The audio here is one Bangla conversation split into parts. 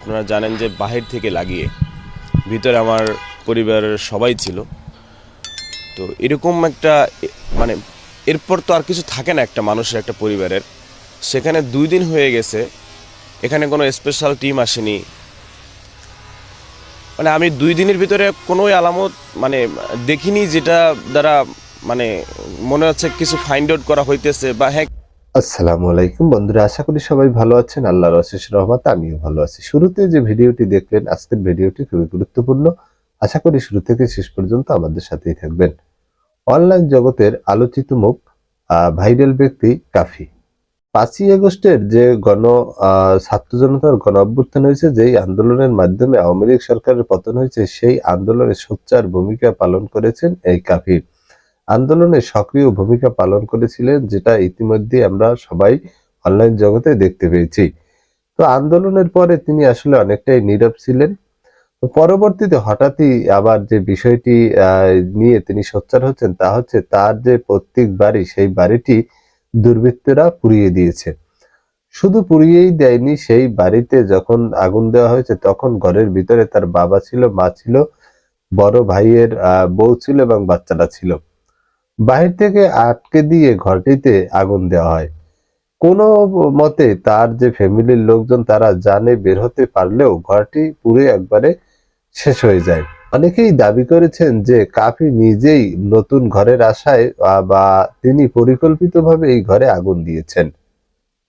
আপনারা জানেন যে বাহির থেকে লাগিয়ে ভিতরে আমার পরিবারের সবাই ছিল। তো এরকম একটা মানে এরপর তো আর কিছু থাকে না একটা মানুষের, একটা পরিবারের। সেখানে দুই দিন হয়ে গেছে, এখানে কোনো স্পেশাল টিম আসেনি। মানে আমি দুই দিনের ভিতরে কোনো আলামত মানে দেখিনি যেটা দ্বারা মানে মনে হচ্ছে কিছু ফাইন্ড আউট করা হইতেছে বা হ্যাঁ আসসালামু আলাইকুম বন্ধুরা, আশা করি সবাই ভালো আছেন। আল্লাহর অশেষ রহমত আমিও ভালো আছি। শুরুতে যে ভিডিওটি দেখলেন, আজকের ভিডিওটি খুবই গুরুত্বপূর্ণ। আশা করি শুরু থেকে শেষ পর্যন্ত আমাদের সাথেই থাকবেন। অনলাইন জগতের আলোচিত মুখ ভাইরাল ব্যক্তি কাফি। পাঁচই আগস্টের যে গণ ছাত্র জনতার গণ অভ্যুত্থান হয়েছে, যেই আন্দোলনের মাধ্যমে আওয়ামী লীগ সরকারের পতন হয়েছে, সেই আন্দোলনে সোচ্চার ভূমিকা পালন করেছেন এই কাফি আন্দোলনে সক্রিয় ভূমিকা পালন করেছিলেন, যেটা ইতিমধ্যে আমরা সবাই অনলাইন জগতে দেখতে পেয়েছি। তো আন্দোলনের পরে তিনি আসলে অনেকটাই নীরব ছিলেন। পরবর্তীতে হঠাৎই আবার যে বিষয়টি নিয়ে তিনি সোচ্চার হচ্ছেন, তা হচ্ছে তার যে প্রত্যেক বাড়ি, সেই বাড়িটি দুর্বৃত্তরা পুড়িয়ে দিয়েছে। শুধু পুড়িয়েই দেয়নি, সেই বাড়িতে যখন আগুন দেওয়া হয়েছে, তখন ঘরের ভিতরে তার বাবা ছিল, মা ছিল, বড় ভাইয়ের বউ ছিল এবং বাচ্চাটা ছিল। বাহির থেকে আটকে দিয়ে ঘরটিতে আগুন দেওয়া হয়। কোনো মতে তার যে ফ্যামিলির লোকজন তারা জানে বের হতে পারলেও ঘরটি পুরো একবারে শেষ হয়ে যায়। অনেকেই দাবি করেছেন যে কাফি নিজেই নতুন ঘরের আশায় বা তিনি পরিকল্পিতভাবে এই ঘরে আগুন দিয়েছেন।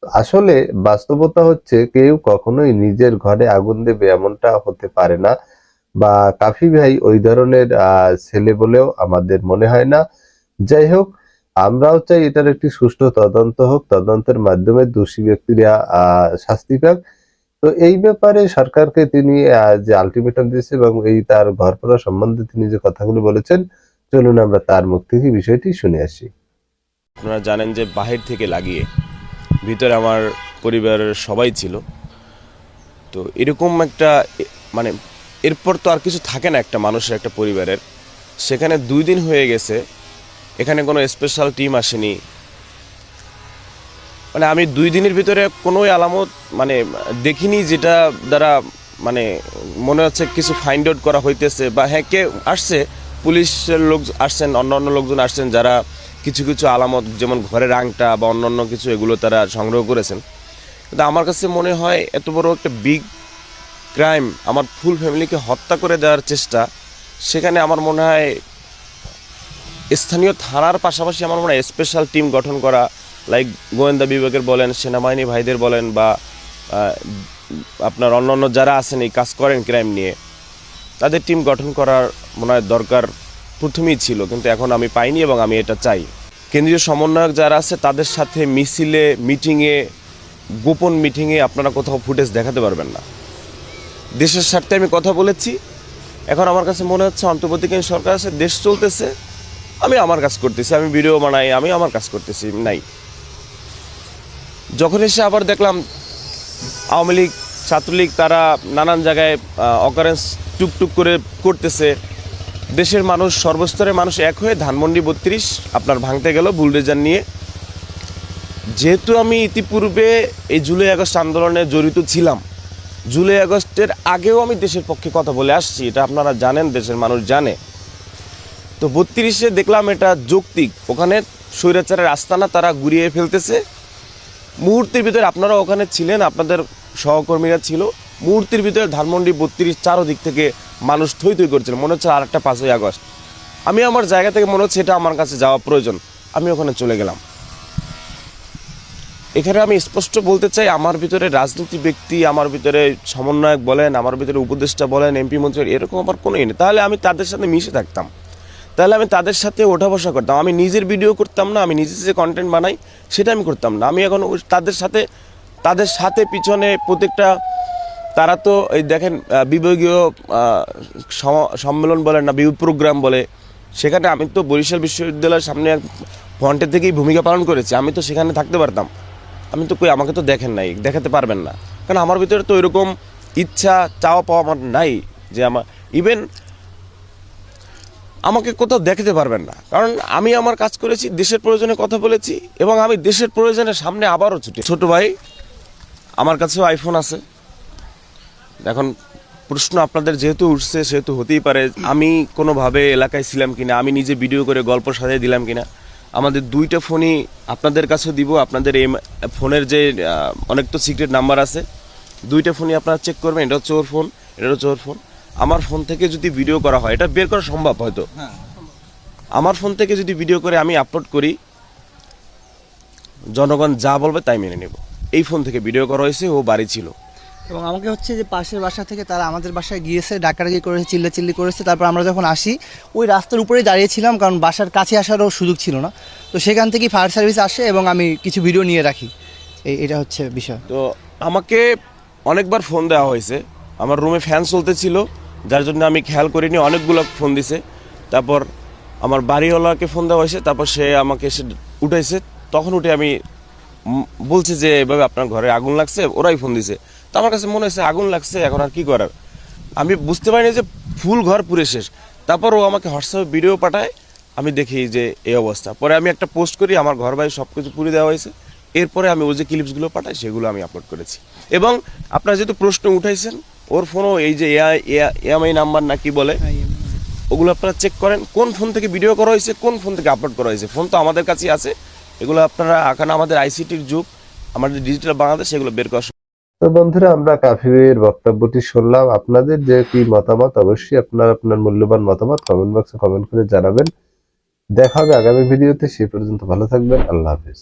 আসলে বাস্তবতা হচ্ছে কেউ কখনোই নিজের ঘরে আগুন দেবে এমনটা হতে পারে না, বা কাফি ভাই ওই ধরনের ছেলে বলেও আমাদের মনে হয় না। যাই হোক আমরাও চাই এটার একটি সুষ্ঠু তদন্ত হোক, তদন্তের মাধ্যমে দোষী ব্যক্তিরা শাস্তি পাক। তো এই ব্যাপারে সরকারকে তিনি যে আলটিমেটাম দিয়েছে এবং এই তার ঘর পড়া সম্বন্ধে তিনি যে কথাগুলো বলেছেন, চলুন আমরা তার মুখ থেকে বিষয়টি শুনে আসি। আপনারা জানেন যে বাহির থেকে লাগিয়ে ভিতরে আমার পরিবারের সবাই ছিল। তো এরকম একটা মানে এরপর তো আর কিছু থাকে না একটা মানুষের, একটা পরিবারের। সেখানে দুই দিন হয়ে গেছে এখানে কোনো স্পেশাল টিম আসেনি। মানে আমি দুই দিনের ভিতরে কোনোই আলামত মানে দেখিনি যেটা দ্বারা মানে মনে হচ্ছে কিছু ফাইন্ড আউট করা হইতেছে বা হ্যাঁ কে আসছে পুলিশের লোক আসছেন, অন্য অন্য লোকজন আসছেন যারা কিছু কিছু আলামত, যেমন ঘরের আংটা বা অন্য অন্য কিছু এগুলো তারা সংগ্রহ করেছেন। কিন্তু আমার কাছে মনে হয় এত বড় একটা বিগ ক্রাইম আমার ফুল ফ্যামিলিকে হত্যা করে দেওয়ার চেষ্টা, সেখানে আমার মনে হয় স্থানীয় থানার পাশাপাশি আমার মনে হয় স্পেশাল টিম গঠন করা লাইক গোয়েন্দা বিভাগের বলেন, সেনাবাহিনী ভাইদের বলেন বা আপনার অন্য অন্য যারা আছেন এই কাজ করেন ক্রাইম নিয়ে, তাদের টিম গঠন করার মনে হয় দরকার প্রথমেই ছিল, কিন্তু এখন আমি পাইনি এবং আমি এটা চাই। কেন্দ্রীয় সমন্বয়ক যারা আছে, তাদের সাথে মিছিলে মিটিংয়ে গোপন মিটিংয়ে আপনারা কোথাও ফুটেজ দেখাতে পারবেন না। দেশের স্বার্থে আমি কথা বলেছি। এখন আমার কাছে মনে হচ্ছে অন্তর্বর্তীকালীন সরকার আছে, দেশ চলতেছে। আমি আমার কাজ করতেছি, আমি ভিডিও বানাই, আমি আমার কাজ করতেছি, নাই। যখন এসে আবার দেখলাম আওয়ামী লীগ, ছাত্রলীগ, তারা নানান জায়গায় অকারেন্স টুকটুক করে করতেছে, দেশের মানুষ, সর্বস্তরের মানুষ এক হয়ে ধানমন্ডি বত্রিশ, আপনার ভাঙতে গেল বুলডেজার নিয়ে। যেহেতু আমি ইতিপূর্বে এই জুলাই আগস্ট আন্দোলনে জড়িত ছিলাম, জুলাই আগস্টের আগেও আমি দেশের পক্ষে কথা বলে আসছি, এটা আপনারা জানেন, দেশের মানুষ জানে। তো বত্রিশে দেখলাম এটা যৌক্তিক। ওখানে স্বৈরাচারের আস্তানা তারা গুড়িয়ে ফেলতেছে। মুহূর্তের ভিতরে আপনারা ওখানে ছিলেন, আপনাদের সহকর্মীরা ছিল। মুহূর্তের ভিতরে ধানমন্ডি বত্রিশ চারোদিক থেকে মানুষ থই থই করছিল। মনে হচ্ছে আর একটা পাঁচই আগস্ট। আমি আমার জায়গা থেকে মনে হচ্ছে এটা আমার কাছে যাওয়া প্রয়োজন। আমি ওখানে চলে গেলাম। এখানে আমি স্পষ্ট বলতে চাই, আমার ভিতরে রাজনীতি ব্যক্তি, আমার ভিতরে সমন্বয়ক বলেন, আমার ভিতরে উপদেষ্টা বলেন, এমপি মন্ত্রী, এরকম আমার কোনোই নেই। তাহলে আমি তাদের সাথে মিশে থাকতাম। তাহলে আমি তাদের সাথে ওঠা বসা করতাম। আমি নিজের ভিডিও করতাম না, আমি নিজে যে কন্টেন্ট বানাই, সেটা আমি করতাম না। আমি এখন তাদের সাথে তাদের সাথে পিছনে প্রত্যেকটা, তারা তো এই দেখেন বিভাগীয় সম- সম্মেলন বলেন না বিউ প্রোগ্রাম বলে, সেখানে আমি তো বরিশাল বিশ্ববিদ্যালয়ের সামনে ফ্রন্টের থেকেই ভূমিকা পালন করেছি। আমি তো সেখানে থাকতে পারতাম। আমি তো কই, আমাকে তো দেখেন নাই, দেখাতে পারবেন না। কারণ আমার ভিতরে তো এরকম ইচ্ছা, চাওয়া পাওয়া আমার নাই, যে আমার ইভেন আমাকে কোথাও দেখতে পারবেন না। কারণ আমি আমার কাজ করেছি, দেশের প্রয়োজনে কথা বলেছি এবং আমি দেশের প্রয়োজনে সামনে আবারও ছুটি। ছোট ভাই, আমার কাছেও আইফোন আছে। এখন প্রশ্ন আপনাদের যেহেতু উঠছে, সেহেতু হতেই পারে, আমি কোনোভাবে এলাকায় ছিলাম কিনা, আমি নিজে ভিডিও করে গল্প সাজিয়ে দিলাম কিনা, আমাদের দুইটা ফোনই আপনাদের কাছেও দিব, আপনাদের এই ফোনের যে অনেক তো সিক্রেট নাম্বার আছে, দুইটা ফোনই আপনারা চেক করবেন, এটা হচ্ছে ওর ফোন এটা হচ্ছে ওর ফোন আমার ফোন থেকে যদি ভিডিও করা হয় এটা বের করা সম্ভব হয়তো। আমার ফোন থেকে যদি ভিডিও করে আমি আপলোড করি জনগণ যা বলবে তাই মেনে নেব। এই ফোন থেকে ভিডিও করা হয়েছে ও বাড়ি ছিল। এবং আমাকে হচ্ছে যে পাশের বাসা থেকে তারা আমাদের বাসায় গিয়েছে ডাকাডাকি করেছে চিল্লাচিল্লি করেছে তারপর আমরা যখন আসি ওই রাস্তার উপরেই দাঁড়িয়েছিলাম কারণ বাসার কাছে আসারও সুযোগ ছিল না। তো সেখান থেকেই ফায়ার সার্ভিস আসে এবং আমি কিছু ভিডিও নিয়ে রাখি। এই এটা হচ্ছে বিষয়। তো আমাকে অনেকবার ফোন দেওয়া হয়েছে। আমার রুমে ফ্যান চলতেছিল। যার জন্য আমি খেয়াল করিনি, অনেকগুলো ফোন দিছে। তারপর আমার বাড়িওয়ালাকে ফোন দেওয়া হয়েছে, তারপর সে আমাকে এসে উঠাইছে। তখন উঠে আমি বলছি যে, এভাবে আপনার ঘরে আগুন লাগছে? ওরাই ফোন দিছে। তো আমার কাছে মনে হয়েছে, আগুন লাগছে, এখন আর কি করার? আমি বুঝতে পারিনি যে ফুল ঘর পুরে শেষ। তারপর ও আমাকে হোয়াটসঅ্যাপে ভিডিও পাঠায়, আমি দেখি যে এই অবস্থা। পরে আমি একটা পোস্ট করি, আমার ঘর বাড়ি সব কিছু পুড়ে দেওয়া হয়েছে। এরপরে আমি ওই যে ক্লিপসগুলো পাঠাই, সেগুলো আমি আপলোড করেছি। এবং আপনারা যেহেতু প্রশ্ন উঠাইছেন ওর ফোনও এই যে এএমআই নাম্বার না কি বলে? ওগুলো আপনারা চেক করেন কোন ফোন থেকে ভিডিও করা হয়েছে কোন ফোন থেকে আপলোড করা হয়েছে। ফোন তো আমাদের কাছেই আছে। এগুলো আপনারা কারণ আমাদের আইসিটির যুগ আমাদের ডিজিটাল বাংলাদেশ এগুলো বের করা তো বন্ধুরা আমরা কাফিরের বক্তব্যটি শুনলাম। আপনাদের যে কি মতামত অবশ্যই আপনার আপনার মূল্যবান মতামত কমেন্ট বক্সে কমেন্ট করে জানাবেন। দেখা হবে আগামী ভিডিওতে সে পর্যন্ত ভালো থাকবেন। আল্লাহ হাফিজ।